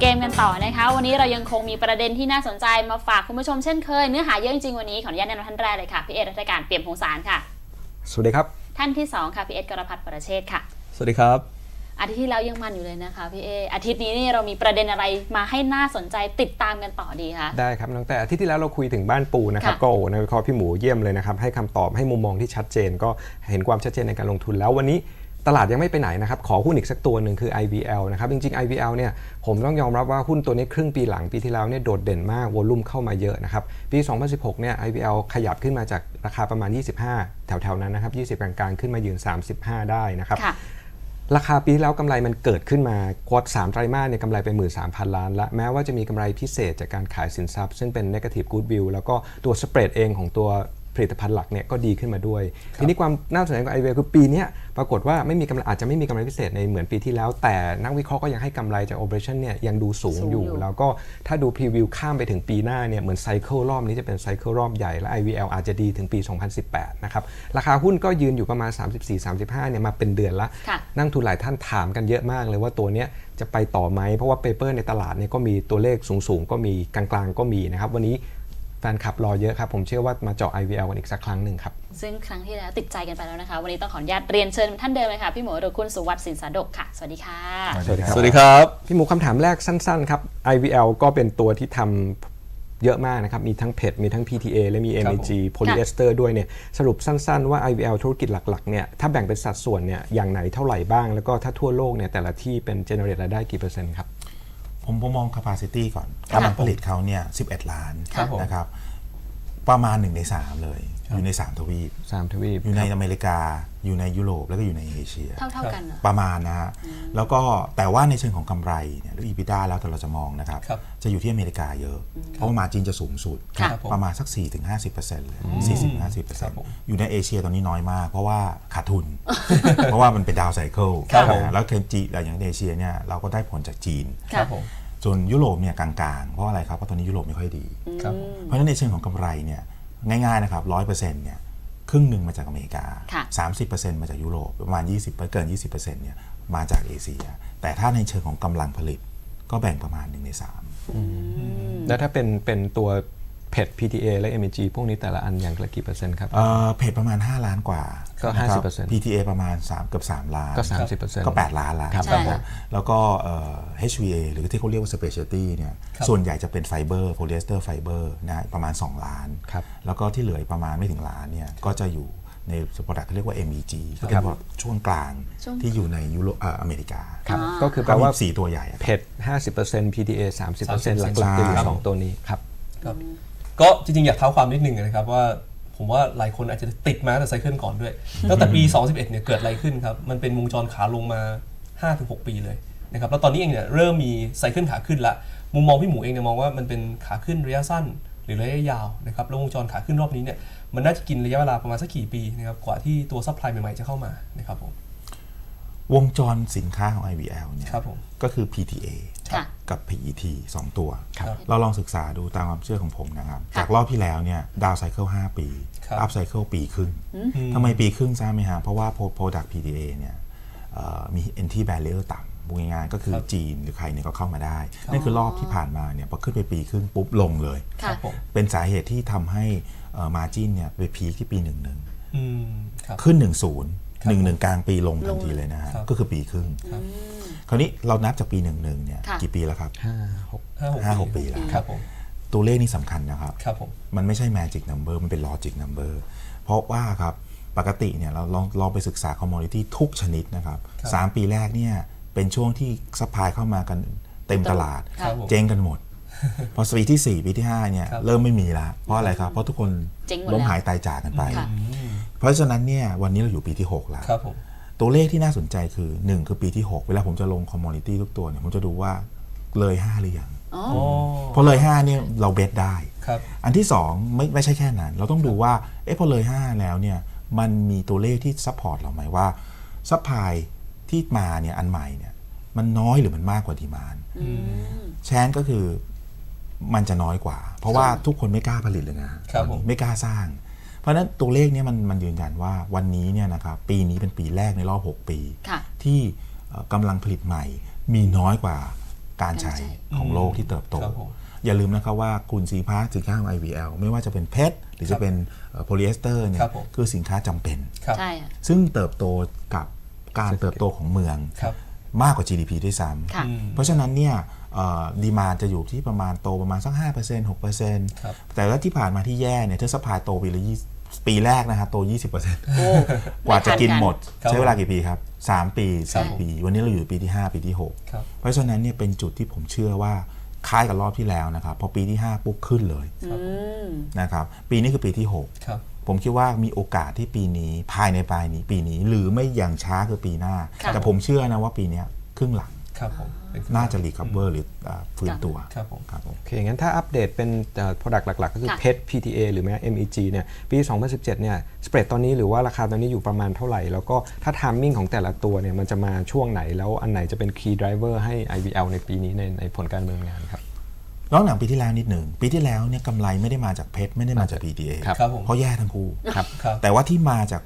เกมกันต่อนะคะ วันนี้เรายังคงมีประเด็นที่น่าสนใจมาฝากคุณผู้ชมเช่นเคย เนื้อหาเยอะจริงๆวันนี้ขออนุญาตแนะนำท่านแรกเลยค่ะพี่เอรัตการเปี่ยมพงษารค่ะ สวัสดีครับ ท่านที่สองค่ะพี่เอสกรพัฒน์ประเชษฐ์ค่ะ สวัสดีครับ อาทิตย์ที่แล้วยังมันอยู่เลยนะคะพี่เออาทิตย์นี้นี่เรามีประเด็นอะไรมาให้น่าสนใจติดตามกันต่อดีคะได้ครับน้องแต่อาทิตย์ที่แล้วเราคุยถึงบ้านปูนะครับค่ะก็โอ้นักวิเคราะห์พี่หมูเยี่ยมเลยนะครับให้คำตอบให้มุมมองที่ชัดเจน ก็เห็นความชัดเจนในการลงทุนแล้ววันนี้ ตลาดยังไม่ไปไหนนะครับ ขอหุ้นอีกสักตัวหนึ่งคือ IVL นะครับ จริงๆ IVL เนี่ยผมต้องยอมรับว่าหุ้นตัวนี้ครึ่งปีหลังปีที่แล้วเนี่ยโดดเด่นมากวอลุ่มเข้ามาเยอะนะครับ ปี 2016 เนี่ย IVL ขยับขึ้นมาจากราคาประมาณ 25 แถวๆ นั้นนะครับ 20 กลางๆ ขึ้นมายืน 35 ได้นะครับค่ะราคาปีที่แล้วกำไรมันเกิดขึ้นมาควอตสามไตรมาสเนี่ยกำไรไป 13,000 ล้านละแม้ว่าจะมีกำไรพิเศษจากการขายสินทรัพย์ ซึ่งเป็น negative goodwill แล้วก็ตัวสเปรดเองของตัว ผลิตภัณฑ์หลักเนี่ยก็ดีขึ้นมาด้วย ทีนี้ความน่าสนใจของไอเวคือปีเนี้ยปรากฏว่าไม่มีกำไรอาจจะไม่มีกำไรพิเศษในเหมือนปีที่แล้ว แต่นักวิเคราะห์ก็ยังให้กำไรจาก operation เนี่ยยังดูสูงสูงออยู่ยู่ แล้วก็ถ้าดูพรีวิวข้ามไปถึงปีหน้าเนี่ยเหมือนไซเคิลรอบนี้จะเป็นไซเคิลรอบใหญ่และ IVL อาจจะดีถึงปี 2018 นะครับ ราคาหุ้นก็ยืนอยู่ประมาณ 34-35 เนี่ยมาเป็นเดือนละค่ะ นักลงทุนหลายท่านถามกันเยอะมากเลยว่าตัวเนี้ยจะไปต่อไหมเพราะว่าเปเปอร์ในตลาดเนี่ยก็มีตัวเลขสูงๆ ก็มีกลางๆ ก็มีนะครับวันนี้ แฟนคลับรอเยอะครับ ผมเชื่อว่ามาเจาะ IVL กันอีกสักครั้งหนึ่งครับ ซึ่งครั้งที่แล้วติดใจกันไปแล้วนะคะ วันนี้ต้องขออนุญาตเรียนเชิญท่านเดิมเลยค่ะ พี่หมูหรือคุณสุวัสดิ์สินสาดกค่ะ สวัสดีค่ะ สวัสดีครับ สวัสดีครับ พี่หมูคำถามแรกสั้น ๆ ครับ IVL ก็เป็นตัวที่ทำเยอะมากนะครับ มีทั้งเพชรมีทั้ง PTA และมีครับ MEG โพลีเอสเตอร์ด้วยเนี่ย สรุปสั้น ๆ ว่า IVL ธุรกิจหลัก ๆ เนี่ย ถ้าแบ่งเป็นสัดส่วนเนี่ย อย่างไหนเท่าไหร่บ้าง แล้วก็ถ้าทั่วโลกเนี่ย แต่ละที่เป็น generate รายได้กี่เปอร์เซ็นต์ครับ ผมผมมอง capacity ก่อนครับกำลังผลิตเขาเนี่ย11 ล้านครับผม นะครับ ประมาณ1ใน3เลย อยู่ใน 3 ทวีป สามทวีปอยู่ในอเมริกา อยู่ในยุโรป แล้วก็อยู่ในเอเชีย เท่าเท่าๆกันเหรอ ประมาณนะฮะ แล้วก็แต่ว่าในเชิงของกำไรเนี่ยหรือ EBITDA แล้วแต่เราจะมองนะครับ ครับจะอยู่ที่อเมริกาเยอะ เพราะว่ามาจินจะสูงสุดค่ะประมาณสัก 4-50%เลยครับผม40-50%อยู่ในเอเชียตอนนี้น้อยมาก เพราะว่าขาดทุน เพราะว่ามันเป็นดาวไซเคิลครับผม แล้วเทนจีอย่างในเอเชียเนี่ยเราก็ได้ผลจากจีน ครับผม ส่วนยุโรปเนี่ยกลางๆ เพราะอะไรครับเพราะตอนนี้ยุโรปไม่ค่อยดี ครับผม เพราะฉะนั้นในเชิงของกำไรเนี่ยง่ายๆนะครับร้อยเปอร์เซ็นต์เนี่ยครึ่งหนึ่งมาจากอเมริกา ค่ะ 30%มาจากยุโรปประมาณ 20เกิน 20%เนี่ยมาจากเอเชีย แต่ถ้าในเชิงของกำลังผลิตก็แบ่งประมาณ1ใน3 แล้วถ้าเป็นเป็นตัว เพจ PTA และ MEG พวกนี้แต่ละอันอย่างละกี่เปอร์เซ็นต์ครับ เอ่อเพจประมาณ 5 ล้านกว่าก็นะครับ50% PTA ประมาณ 3 เกือบ 3 ล้าน ก็ 30เปอร์เซ็นต์ก็ 8 ล้านละครับใช่ค่ะ แล้วก็เอ่อ HVA หรือที่เขาเรียกว่า specialty เนี่ยครับ ส่วนใหญ่จะเป็นไฟเบอร์โพลีเอสเตอร์ไฟเบอร์นะฮะประมาณ 2 ล้าน ครับแล้วก็ที่เหลืออีกประมาณไม่ถึงล้านเนี่ยก็จะอยู่ในสปอร์ตเขาเรียกว่า MEG ก็คเป็รันบ product ช่วงกลางช่วง ที่อยู่ในยุโรปเอ่ออเมริกาครับอ่าก็คือแปลว่าสี่ตัวใหญ่อะ เพจ50% PTA 30%หลักๆใช่จะอยู่สองตัวนี้ครับ ครับ ก็จริงๆ อยากเท้าความนิดนึงนะครับว่าผมว่าหลายคนอาจจะติดมาตั้งแต่ไซเคิลก่อนด้วย ตั้งแต่ปี 2011 เนี่ยเกิดอะไรขึ้นครับ มันเป็นวงจรขาลงมา 5-6 ปีเลยนะครับแล้วตอนนี้เองเนี่ยเริ่มมีไซเคิลขาขึ้นละมุมมองพี่หมูเองเนี่ยมองว่ามันเป็นขาขึ้นระยะสั้นหรือระยะยาวนะครับแล้ววงจรขาขึ้นรอบนี้เนี่ยมันน่าจะกินระยะเวลาประมาณสักกี่ปีนะครับกว่าที่ตัวซัพพลายใหม่ๆจะเข้ามานะครับผมวงจรสินค้าของ IVL เนี่ยครับผมก็คือ PTA ค่ะ กับ PET 2ตัวครับเราลองศึกษาดูตามความเชื่อของผมนะครับค่ะจากรอบที่แล้วเนี่ยดาวไซเคิล5ปีครับอัพไซเคิลปีครึ่งทำไมปีครึ่งทราบไหมฮะเพราะว่า Product PTA เนี่ยเอ่อมี entry barrier ต่ำพูดง่ายๆก็คือครับจีนหรือใครเนี่ยก็เข้ามาได้ นั่นคือรอบที่ผ่านมาเนี่ยพอขึ้นไปปีครึ่งปุ๊บลงเลยคค่ะรับผมเป็นสาเหตุที่ทำให้มาจินเนี่ยไปพีคที่ปี11อืมครับขึ้น 10ครับ11กลางปีลงทันทีเลยนะฮะครับก็คือปีครึ่งคราวนี้เรานับจากปี11เนี่ยค่ะกี่ปีแล้วครับ5 6ห้าห้าหหกกปีปีแล้วครับผมตัวเลขนี่สำคัญนะครับครับผมมันไม่ใช่ magic number มันเป็น logic number เพราะว่าครับปกติเนี่ยเราลองลองไปศึกษา commodity ทุกชนิดนะครับครับสามปีแรกเนี่ยเป็นช่วงที่ซัพพลายเข้ามากันเต็มตลาดครับผมเจ๊งกันหมด พอปีที่ 4 ปีที่ 5 เนี่ยครับเริ่มไม่มีละเพราะอะไรครับ เพราะทุกคนเจ๊งหมดแล้วล้มหายตายจากกันไปค่ะ เพราะฉะนั้นเนี่ยวันนี้เราอยู่ปีที่ 6 แล้ว ครับผม ตัวเลขที่น่าสนใจคือ 1 คือปีที่ 6 เวลาผมจะลงคอมม o นิตี้ทุกตัวเนี่ยผมจะดูว่าเลย5หรือยังอ๋ออ๋อ พอเลย5เนี่ยเราเบสได้ ครับ อันที่ 2 ไม่ไม่ใช่แค่นั้น เราต้องดูว่าเอ๊ะพอเลย 5 แล้วเนี่ยมันมีตัวเลขที่ซัพพอร์ตเราไหมว่าซัพพลายที่มาเนี่ยอันใหม่เนี่ยมันน้อยหรือมันมากกว่าดีมานอืม แชนก็คือมันจะน้อยกว่า เพราะว่าทุกคนไม่กล้าผลิตเลยนะครับผม ไม่กล้าสร้าง เพราะฉะนั้นตัวเลขเนี้มันมันยืนยันว่าวันนี้เนี่ยนะครับปีนี้เป็นปีแรกในรอบ 6 ปีค่ะที่เอ่อกำลังผลิตใหม่มีน้อยกว่าการใช้การใช้ของโลกที่เติบโตครับผมอย่าลืมนะครับว่าคุณสินค้าสินค้าของ IVL ไม่ว่าจะเป็นเพชรหรือจะเป็นโพลีเอสเตอร์เนี่ยครับผมคือสินค้าจำเป็นครับใช่ค่ะซึ่งเติบโตกับการเติบโตของเมืองครับ มากกว่า GDP ด้วยซ้ำค่ะอืมเพราะฉะนั้นเนี่ยดีมานจะอยู่ที่ประมาณโตประมาณสัก 5%ครับ 6%แต่ว่าที่ผ่านมาที่แย่เนี่ยเทสพายโตปีละ20ปีแรกนะฮะโต 20%โอ้กว่าจะกินหมด ครับใช้เวลากี่ปีครับ 3 ปี ครับ 4 ปี วันนี้เราอยู่ปีที่ 5 ปีที่ครับ6เพราะฉะนั้นเนี่ยเป็นจุดที่ผมเชื่อว่าคล้ายกับรอบที่แล้วนะครับ พอปีที่ 5 ปุ๊บขึ้นเลยอืม นะครับ ปีนี้คือปีที่ 6 ครับ ผมคิดว่ามีโอกาสที่ปีนี้ภายในปลายนี้ปีนี้ หรือไม่อย่างช้าคือปีหน้าค่ะแต่ผมเชื่อนะว่าปีเนี้ยครึ่งหลังครับผมเป็นน่าจะรีคัฟเวอร์หรืออ่าฟื้นตัวครับผม ครับผม โอเค งั้นถ้าอัปเดตเป็นเอ่อ product หลัก ๆ ก็คือค่ะ เพชร PTA หรือแม้ MEG เนี่ย ปี 2017 เนี่ย สเปรดตอนนี้หรือว่าราคาตอนนี้อยู่ประมาณเท่าไหร่ แล้วก็ถ้า timing ของแต่ละตัวเนี่ย มันจะมาช่วงไหน แล้วอันไหนจะเป็น key driver ให้ IVL ในปีนี้ในในผลการดำเนินงานครับ ย้อนหลังปีที่แล้วนิดหนึ่งปีที่แล้วเนี่ยกำไรไม่ได้มาจากเพชรไม่ได้มาจาก PTA ครับครับผมเพราะแย่ทั้งคู่ ครับ ครับ แต่ว่าที่มาจาก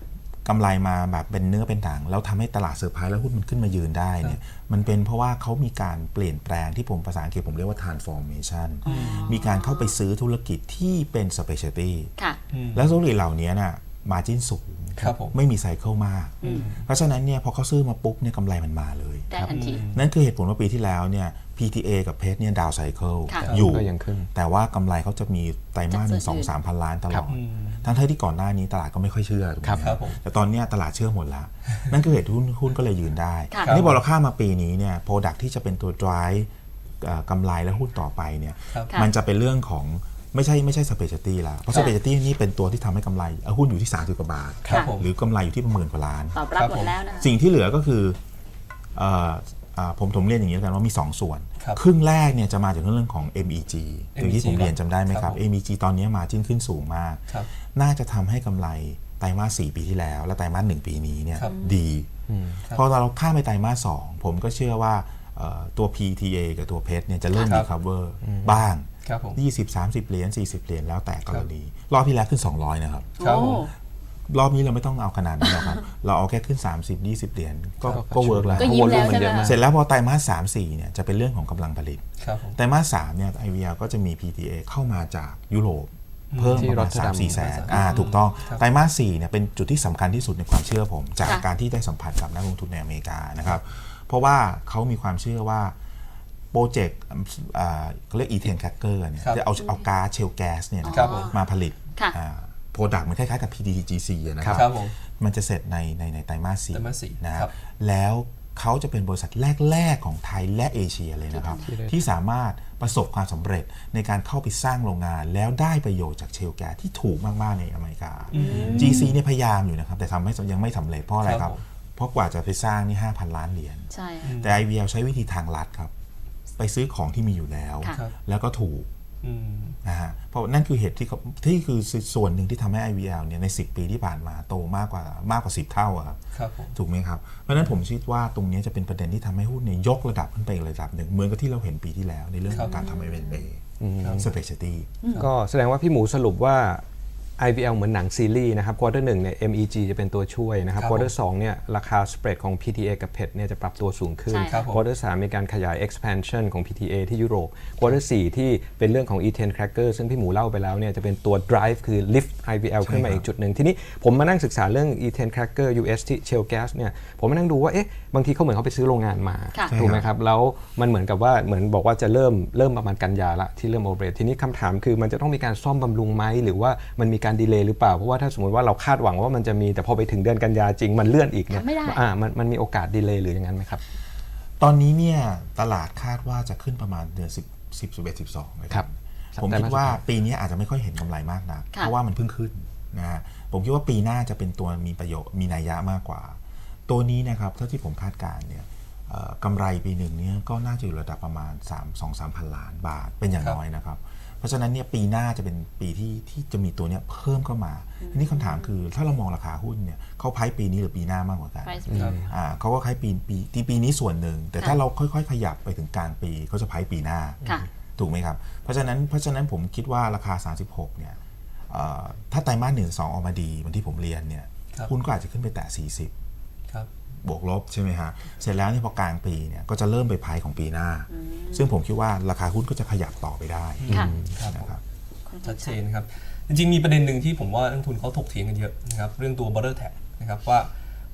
กำไรมาแบบเป็นเนื้อเป็นถังแล้วทำให้ตลาดเซอร์ไพรส์แล้วหุ้นมันขึ้นมายืนได้เนี่ยมันเป็นเพราะว่าเขามีการเปลี่ยนแปลงที่ผมภาษาอังกฤษผมเรียกว่า transformation มีการเข้าไปซื้อธุรกิจที่เป็น specialty ค่ะ แล้วธุรกิจเหล่านี้น่ะ มาจิ้นสูงครับผมไม่มีไซเคิลมาก เพราะฉะนั้นเนี่ยพอเขาซื้อมาปุ๊บเนี่ยกำไรมันมาเลยได้ทันทีนั่นคือเหตุผลว่าปีที่แล้วเนี่ย PTA กับเพชรเนี่ยดาวไซเคิลค่ะอยู่ก็ยังขึ้นแต่ว่ากำไรเขาจะมีไตรมาสหนึ่งจากสส่อวนงอื่นสามพันล้านตลอดอืมทั้งที่ก่อนหน้านี้ตลาดก็ไม่ค่อยเชื่อถูกไหมครับครับผมแต่ตอนเนี้ยตลาดเชื่อหมดแล้วนั่นคือเหตุหุ้นหุ้นก็เลยยืนได้ค่ะอันนี้พอเราข้ามมาปีนี้เนี่ยโปรดักที่จะเป็นตัว drive เอ่อกำไรและหุ้นต่อไปเนี่ยครับค่ะมันจะเป็นเรื่องของ ไม่ใช่ไม่ใช่ specialty แล้ว เพราะค่ะ specialty นี่เป็นตัวที่ทำให้กำไรเอาหุ้นอยู่ที่30กว่าบาทครับผมหรือกำไรอยู่ที่ประหมื่นกว่าล้าน ตอบรับครับหมผดมแล้วนะคะสิ่งที่เหลือก็คือเอ่ออ่าผมผมเรียนอย่างนี้แล้วกันว่ามี 2 ส่วนครับครึ่งแรกเนี่ยจะมาจากเรื่องของ MEG อย่างที่ผมเรียนจำได้ไหมคครัรับบผม MEG ตอนนี้มาจิ้นขึ้นสูงมากครับน่าจะทำให้กำไรไตรมาส4ปีที่แล้ว และไตรมาส1ปีนี้เนี่ยครับดีครับพอเราข้ามไปไตรมาส2ผมก็เชื่อว่าเอ่อ ตัว PTA กับตัวเพชรเนี่ยจะเริ่มครัรีบคัฟเวอร์บ้างครับผม20 30 เหรียญ40 เหรียญแล้วแต่กรณี รอบที่แล้วขึ้น 200 นะครับครับผมโอ้รอบนี้เราไม่ต้องเอาขนาดนั้นหรอกครับ เราเอาแค่ขึ้น 30 20 เหรียญก็ครับก็เวิร์กแล้วก็ยิ้มแล้วใช่ไหมเสร็จแล้วพอไตรมาส3 4เนี่ยจะเป็นเรื่องของกำลังผลิตครับผมไตรมาส3เนี่ย IVL ก็จะมี PTA เข้ามาจากยุโรปเพิ่มที่ประมาณ Rotterdam 3 4แสนอ่าถูกต้องครับไตรมาส4เนี่ยเป็นจุดที่สำคัญที่สุดในความเชื่อผม จากค่ะการที่ได้สัมผัสกับนักลงทุนในอเมริกานะครับ เพราะว่าเขามีความเชื่อว่าโปรเจกต์อ่าเขาเรียกอีเทนแคคเกอร์เนี่ยครับจะเอาเอาก๊าซเชลแก๊สเนี่ยนะครับผมมาผลิตค่ะโปรดักต์มันคล้ายๆกับ PTTGC อะนะคครัรับผมมันจะเสร็จในในในไตรมาสสี่ไตรมาสสี่นะคครัรับบแล้วเขาจะเป็นบริษัทแรก ๆ ของไทยและเอเชียเลยนะครับ ที่ได้ที่สามารถประสบความสำเร็จในการเข้าไปสร้างโรงงาน แล้วได้ประโยชน์จากเชลแก๊สที่ถูกมาก ๆ ในอเมริกา GC เนี่ยพยายามอยู่นะครับ แต่ทำให้ยังไม่สำเร็จเพราะอะไรคครัรับบผม เพราะกว่าจะไปสร้างนี่5,000ล้านเหรียญใช่ค่ะ แต่ IVL ใช้วิธีทางลัดครับ ไปซื้อของที่มีอยู่แล้ว ค่ะครับแล้วก็ถูกอืม นะฮะเพราะนั่นคือเหตุที่เขาที่คือส่วนหนึ่งที่ทำให้ IVL เนี่ยใน 10 ปีที่ผ่านมาโตมากกว่ามากกว่า 10 เท่าอะครับ ครับผม ถูกไหมครับ เพราะฉะนั้นผมคิดว่าตรงนี้จะเป็นประเด็นที่ทำให้หุ้นเนี่ยยกระดับขึ้นไปอีกระดับหนึ่งเหมือนกับที่เราเห็นปีที่แล้วในเรื่องของการทำ M&A specialty ก็แสดงว่าพี่หมูสรุปว่า IVL เหมือนหนังซีรีส์นะครับควอเตอร์หนึ่งเนี่ย MEG จะเป็นตัวช่วยนะครับครับควอเตอร์สองเนี่ยราคาสเปรดของ PTA กับเพชรเนี่ยจะปรับตัวสูงขึ้นใช่ครับผมควอเตอร์สามมีการขยาย expansion ของ PTA ที่ยุโรปควอเตอร์สี่ที่เป็นเรื่องของ E10 cracker ซึ่งพี่หมูเล่าไปแล้วเนี่ยจะเป็นตัว drive คือ lift IVL ขึ้นมาอีกจุดหนึ่งทีนี้ผมมานั่งศึกษาเรื่อง E10 cracker US ที่ shale gas เนี่ยผมมานั่งดูว่าเอ๊ะบางทีเขาเหมือนเขาไปซื้อโรงงานมาค่ะถูกไหมครับแล้วมันเหมือนกับว่าเหมือนบอกว่าจะเริ่มเริ่มประมาณกันยาละที่เริ่มโอเปเรตทีนี้คำถามคือมันจะต้องมีการซ่อมบำรุงไหมหรือว่ามันมีการดีเลย์หรือเปล่า เพราะว่าถ้าสมมติว่าเราคาดหวังว่ามันจะมีแต่พอไปถึงเดือนกันยาจริงมันเลื่อนอีกเนี่ยทำไม่ได้ อ่ามันมันมีโอกาสดีเลย์หรืออย่างนั้นไหมครับ ตอนนี้เนี่ยตลาดคาดว่าจะขึ้นประมาณเดือน10 10 11 12เลยครับผมแต่คิดมาว่าสุดท้ายปีนี้อาจจะไม่ค่อยเห็นกำไรมากนักค่ะ เพราะว่ามันเพิ่งขึ้นนะฮะผมคิดว่าปีหน้าจะเป็นตัวมีประโยชน์มีนัยยะมากกว่า ตัวนี้นะครับเท่าที่ผมคาดการณ์เนี่ยเอ่อกำไรปีหนึ่งเนี่ยก็น่าจะอยู่ระดับประมาณ3 2 3พันล้านบาทเป็นอย่างครับน้อยนะครับเพ ราะฉะนั้นเนี่ยปีหน้าจะเป็นปีที่ที่จะมีตัวเนี้ยเพิ่มเข้ามาทีนี้คำถามคือถ้าเรามองราคาหุ้นเนี่ยเขาไพ่ปีนี้หรือปีหน้ามากกว่ากัน price ครับ อ่าเขาก็คล้ายปีปีที่ปีนี้ส่วนหนึ่ง แต่ถ้าเราค่อย ๆ ขยับไปถึงกลางปีเขาจะพายปีหน้า ค่ะถูกไหมครับ เพราะฉะนั้นเพราะฉะนั้นผมคิดว่าราคา 36 เนี่ยเอ่อถ้าไตรมาสหนึ่งสองออกมาดีเหมือนที่ผมเรียนเนี่ยครับ หุ้นก็อาจจะขึ้นไปแตะ 40ครั บบวกลบใช่ไหมฮะเสร็จแล้วเนี่ยพอกลางปีเนี่ยก็จะเริ่มไปพายของปีหน้า ซึ่งผมคิดว่าราคาหุ้นก็จะขยับต่อไปได้ค่ะครับนะครับชัดเจนครับจริงๆมีประเด็นหนึ่งที่ผมว่านักลงทุนเขาถกเถียงกันเยอะนะครับเรื่องตัว border tax นะครับว่า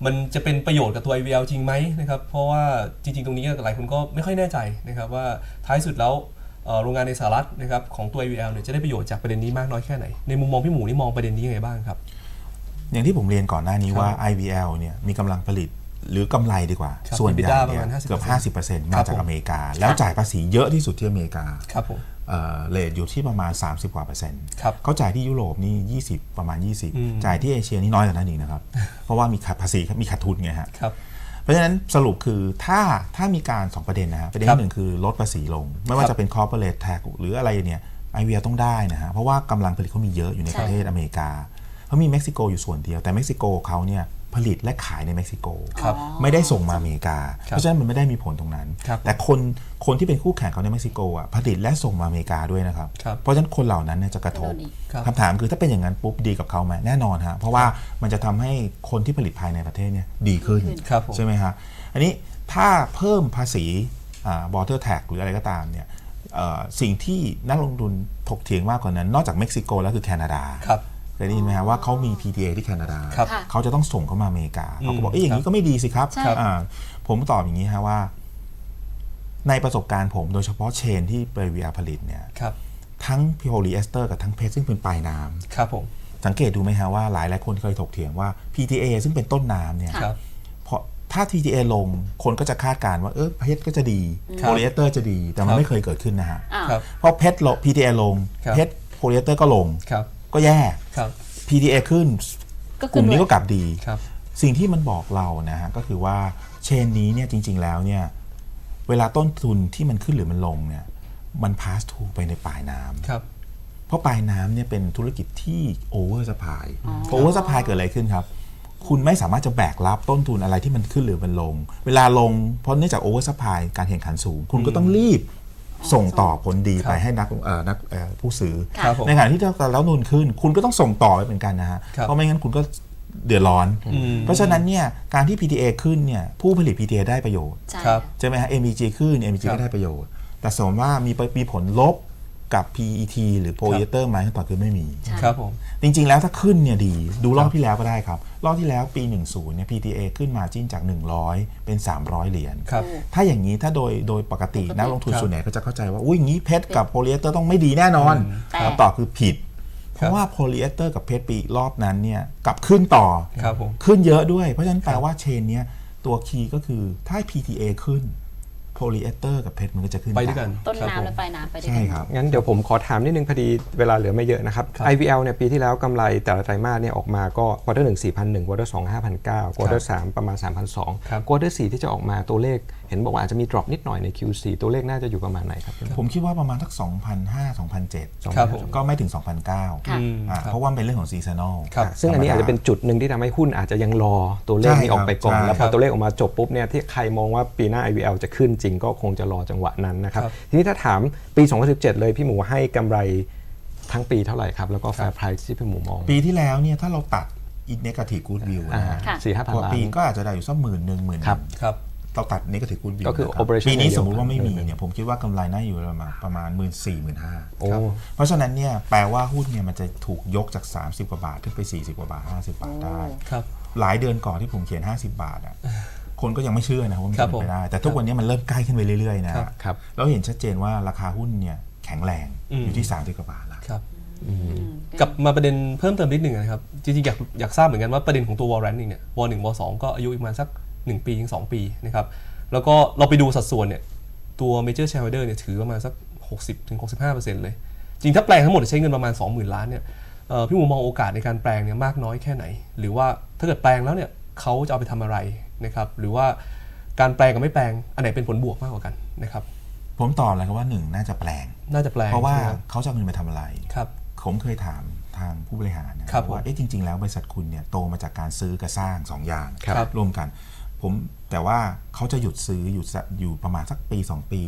มันจะเป็นประโยชน์กับตัว IVL จริงไหมนะครับเพราะว่าจริง ๆ ตรงนี้หลายคนก็ไม่ค่อยแน่ใจนะครับว่าท้ายสุดแล้วเอ่อโรงงานในสหรัฐนะครับของตัว IVL เนี่ยจะได้ประโยชน์จากประเด็นนี้มากน้อยแค่ไหน ในมุมมองพี่หมูนี่มองประเด็นนี้ยังไงบ้างครับ อย่างที่ผมเรียนก่อนหน้านี้ครับว่า IVL เนี่ยมีกำลังผลิต หรือกำไรดีกว่าครับส่วนใหญ่ EBITDA เนี่ยประมาณ50%เกือบ 50%มาครัจากบผมอเมริกา แล้วจ่ายภาษีเยอะที่สุดที่อเมริกาครับผมเอ่อเลทอยู่ที่ประมาณ 30 กว่าเปอร์เซ็นต์ครับเขาจ่ายที่ยุโรปนี่ 20 ประมาณอืม20 จ่ายที่เอเชียนี่น้อยกว่านั้นอีกนะครับ เพราะว่ามีขาดภาษีมีขาดทุนไงฮะครับเพราะฉะนั้นสรุปคือถ้าถ้ามีการ 2 ประเด็นนะฮะประเด็นครับที่หนึ่งคือลดภาษีลง ไม่ว่าครับจะเป็น corporate tax หรืออะไรเนี่ยไอเวียต้องได้นะฮะเพราะว่ากำลังผลิตเขามีเยอะอยู่ในใช่ประเทศอเมริกาเขามีเม็กซิโกอยู่ส่วนเดียวแต่เม็กซิโกเขาเนี่ย ผลิตและขายในเม็กซิโก ครับ ไม่ได้ส่งมาอเมริกาครับเพราะฉะนั้นมันไม่ได้มีผลตรงนั้น ครับแต่คนคนที่เป็นคู่แข่งเขาในเม็กซิโกอะผลิตและส่งมาอเมริกาด้วยนะครับ ครับเพราะฉะนั้นคนเหล่านั้นเนี่ยจะกระทบโดนอีก ครับคำถามคือถ้าเป็นอย่างนั้นปุ๊บดีกับเขาไหมแน่นอนฮะเพราะว่ามันจะทำให้คนที่ผลิตภายในประเทศเนี่ยดีขึ้นดีขึ้นครับผม ใช่ไหมฮะอันนี้ถ้าเพิ่มภาษีบอ r เ e อร์แท็กหรืออะไรก็ตามเนี่ยเอ่อสิ่งที่นักลงทุนถกเถียงมากกว่านั้น นอกจากเม็กซิโกแล้วคือแคนาดา ครับ เคยได้ยินไหมฮะว่าเขามี PTA ที่แคนาดา ครับค่ะเขาจะต้องส่งเข้ามาอเมริกาอืมเขาก็บอกเอ้ยอย่างนี้ครับก็ไม่ดีสิครับใช่ อ่าผมตอบอย่างนี้ฮะว่า ในประสบการณ์ผมโดยเฉพาะเชนที่เบรเวียผลิตเนี่ยครับทั้งโพลีเอสเตอร์กับทั้งเพชรซึ่งเป็นปลายน้ำ ครับผม สังเกตดูไหมฮะว่าหลายหลายคนเคยถกเถียงว่า PTA ซึ่งเป็นต้นน้ำเนี่ยครับ เพราะถ้า PTA ลงคนก็จะคาดการณ์ว่าเออเพชรก็จะดีครับโพลีเอสเตอร์จะดีแต่มัครันบไม่เคยเกิดขึ้นนะฮะอ้าวครับ เพราะเพชรลง PTA ลงครับ เพชรโพลีเอสเตอร์ก็ลง ครับ ก็แย่ ครับ PTA ขึ้นก็กคือลุ่มนี้ด้ก็วยกลับดี ครับ สิ่งที่มันบอกเรานะฮะก็คือว่าเชนนี้เนี่ยจริง ๆ แล้วเนี่ยเวลาต้นทุนที่มันขึ้นหรือมันลงเนี่ยมัน pass through ไปในปลายน้ำครับ เพราะปลายน้ำเนี่ยเป็นธุรกิจที่โอเวอร์สปายโอเวอร์สปายเกิดอะไรขึ้นครับ คุณไม่สามารถจะแบกรับต้นทุนอะไรที่มันขึ้นหรือมันลง เวลาลงเพราะเนื่องจากโอเวอร์สปายการแข่งขันสูง คุณก็ต้องรีบ ส่งต่อผลดีไปครับให้นักเอ่อนักเอ่อผู้ซื้อค่ะครับผมในขณะที่ถ้าแล้วนุนขึ้น คุณก็ต้องส่งต่อไปเหมือนกันนะฮะครับเพราะไม่งั้นคุณก็เดือดร้อนอืมเพราะฉะนั้นเนี่ยการที่ PTA ขึ้นเนี่ยผู้ผลิต PTA ได้ประโยชน์ใช่ครับใช่ไหมฮะ MEG ขึ้น MEG ครับก็ได้ประโยชน์ แต่สมมติว่ามีไปมีผลลบ กับ PET หรือโพลีเอสเตอร์ไหมคำตอบคือไม่มีใช่ครับผม จริง ๆ แล้วถ้าขึ้นเนี่ยดีดูรอบที่แล้วก็ได้ครับ รอบที่แล้วปี 10เนี่ย PTA ขึ้นมาจิ้นจาก 100 เป็น 300 เหรียญครับ ถ้าอย่างนี้ถ้าโดยโดยปกติปกตินักลงทุนครับส่วนใหญ่ก็จะเข้าใจว่าอุ้ยอย่างนี้เพชรกับโพลีเอสเตอร์ต้องไม่ดีแน่นอนแต่คำตอบคือผิด เพครับราะว่าโพลีเอสเตอร์กับเพชรปีรอบนั้นเนี่ยกลับขึ้นต่อครับผมขึ้นเยอะด้วยเพราะฉะนั้นแปลว่าเชนเนี้ยตัวคีย์ก็คือถ้า PTA ขึ้นโพลีเอสเตอร์กับเพชรมันก็จะขึ้นไปด้วยกัน ต้นครับผมน้ำและปลายน้ำไปด้วยใช่กัน ครับ งั้นเดี๋ยวผมขอถามนิดนึงพอดีเวลาเหลือไม่เยอะนะครับ ครับ IVL เนี่ยปีที่แล้วกำไรแต่ละไตรมาสเนี่ยออกมาก็ควอเตอร์หนึ่งสี่พันหนึ่งควอเตอร์สองห้าพันเก้าควอเตอร์สามประมาณ3 0 0ครับ2ควอเตอร์สี่ที่จะออกมาตัวเลข เห็นบอกว่าอาจจะมี drop นิดหน่อยใน Q4 ตัวเลขน่าจะอยู่ประมาณไหนครับ ผมคิดว่าประมาณสัก2005 2007ครับผมก็ไม่ถึง 2009ค่ะอืมอ่าครับเพราะว่ามันเป็นเรื่องของซีซันอลครับซึ่งอันนี้อาจจะเป็นจุดหนึ่งที่ทำให้หุ้นอาจจะยังรอตัวเลขนี้ออกไปก่อนใช่ครับแล้วพอตัวเลขออกมาจบปุ๊บเนี่ยที่ใครมองว่าปีหน้า IVL จะขึ้นจริงก็คงจะรอจังหวะนั้นนะครับครับทีนี้ถ้าถามปี 2017 เลยพี่หมูให้กำไรทั้งปีเท่าไหร่ครับ แล้วก็ fair price ที่พี่หมูมอง ปีที่แล้วเนี่ยถ้าเราตัดอินเนกาทีฟกูดวิวนะฮะค่ะสี่ห้าพันกว่าล้านปีก็อาจจะได้อยู่สักหมื่นหนึ่งหมื่นครับครับ เราตัดเนกาทีฟกูดวิวก็คือ operation ปีนี้อย่างเดียวสมมุติว่าไม่มีเออเนี่ยผมคิดว่ากำไรน่าอยู่ประมาณประมาณหมื่นสี่หมื่นห้าโอ้เพราะฉะนั้นเนี่ยแปลว่าหุ้นเนี่ยมันจะถูกยกจาก 30 กว่าบาทขึ้นไป 40 กว่าบาท 50 บาทได้ครับหลายเดือนก่อนที่ผมเขียน 50 บาทอะคนก็ยังไม่เชื่อนะว่ามันครัจะบเป็นไปได้ผมแต่ทุกวันนี้มันเริ่มใกล้ขึ้นไปเรื่อยๆนะครับครับเราเห็นชัดเจนว่าราคาหุ้นเนี่ยแข็งแรงอืมอยู่ที่ 30 กว่าบาทแล้วครับอืมกลับมาประเด็นเพิ่มเติมนิดหนึ่งนะครับ จริงๆ อยากอยากทราบเหมือนกันว่าประเด็นของตัววอลเลนเนี่ย วอลหนึ่งวอลสองก็อายุอีกประมาณสัก 1 ปีถึง2ปีนะครับแล้วก็เราไปดูสัดส่วนเนี่ยตัว major shareholder เนี่ยถือประมาณสัก 60ถึง65%เลย จริงถ้าแปลงทั้งหมดใช้เงินประมาณ 20,000 ล้านเนี่ยเอ่อพี่หมูมองโอกาสในการแปลงเนี่ยมากน้อยแค่ไหน หรือว่าถ้าเกิดแปลงแล้วเนี่ยเขาจะเอาไปทำอะไรนะครับหรือว่าการแปลงกับไม่แปลงอันไหนเป็นผลบวกมากกว่ากันนะครับผมตอบเลยครับว่าหนึ่งน่าจะแปลง น่าจะแปลง เพราะว่าใช่ไหมคบเขาจะเอาเงินไปทำอะไรครับผมเคยถามทางผู้บริหารนะครับว่าผมเอ๊ะจริง ๆ แล้วบริษัทคุณเนี่ยโตมาจากการซื้อกับสร้างสองอย่างครับรวมกัน ผมแต่ว่าเขาจะหยุดซื้ออยู่สักอยู่ประมาณสักปี 2 ปี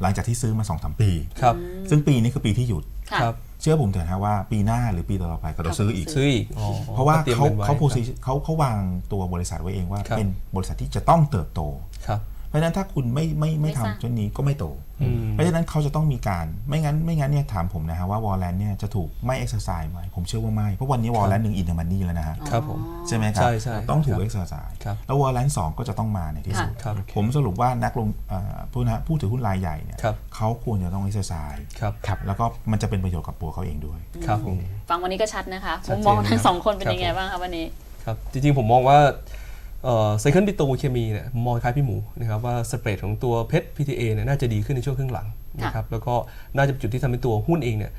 หลังจากที่ซื้อมา2อสปี ครับ ซึ่งปีนี้คือปีที่หยุด ค่ะ ครับ เชื่อผมเถอะฮะว่าปีหน้าหรือปีต่อๆไปก็จะซื้ออีก ซื้ออีกอ๋อเพราะว่าก็ตยมเขางินไว้เขาครับ position เขาเขาวางตัวบริษัทไว้เองว่า ครับ เป็นบริษัทที่จะต้องเติบโต ครับ เพราะฉะนั้นถ้าคุณไม่ไม่ไม่ไม่สร้างทำช่วงนี้ก็ไม่โตอืมเพราะฉะนั้นเขาจะต้องมีการไม่งั้นไม่งั้นเนี่ยถามผมนะฮะว่าวอลเลนเนี่ยจะถูกไม่เอ็กซ์ไซส์ไหมผมเชื่อว่าไม่เพราะวันนี้วอลเลนหนึ่งอินเดอร์มันนี่แล้วนะฮะครับผมใช่ไหมครับใช่ใช่ต้องถูกครับเอ็กซ์ไซส์ครับแล้ววอลเลนสองก็จะต้องมาในที่สุดครับผมสรุปว่านักลงเอ่อผู้นะผู้ถือหุ้นรายใหญ่เนี่ยครับเขาควรจะต้องเอ็กซ์ไซส์ครับครับแล้วก็มันจะเป็นประโยชน์กับตัวเขาเองด้วยครับผมฟังวันนี้ก็ชัดนะคะชัมุดมเจนมองทั้งครับสองคนเป็นครับยังไงผมบ้างคะวันนี้ครับจริงๆผมมองว่า ไซเคิลดิโตเคมีเนี่ยมมองคล้ายพี่หมูนะครับว่าสเปรดของตัวเพชร PTA เนี่ยน่าจะดีขึ้นในช่วงครึ่งหลังนะครับแล้วก็น่าจะเป็นจุดที่ทำให้ตัวหุ้นเองเนี่ย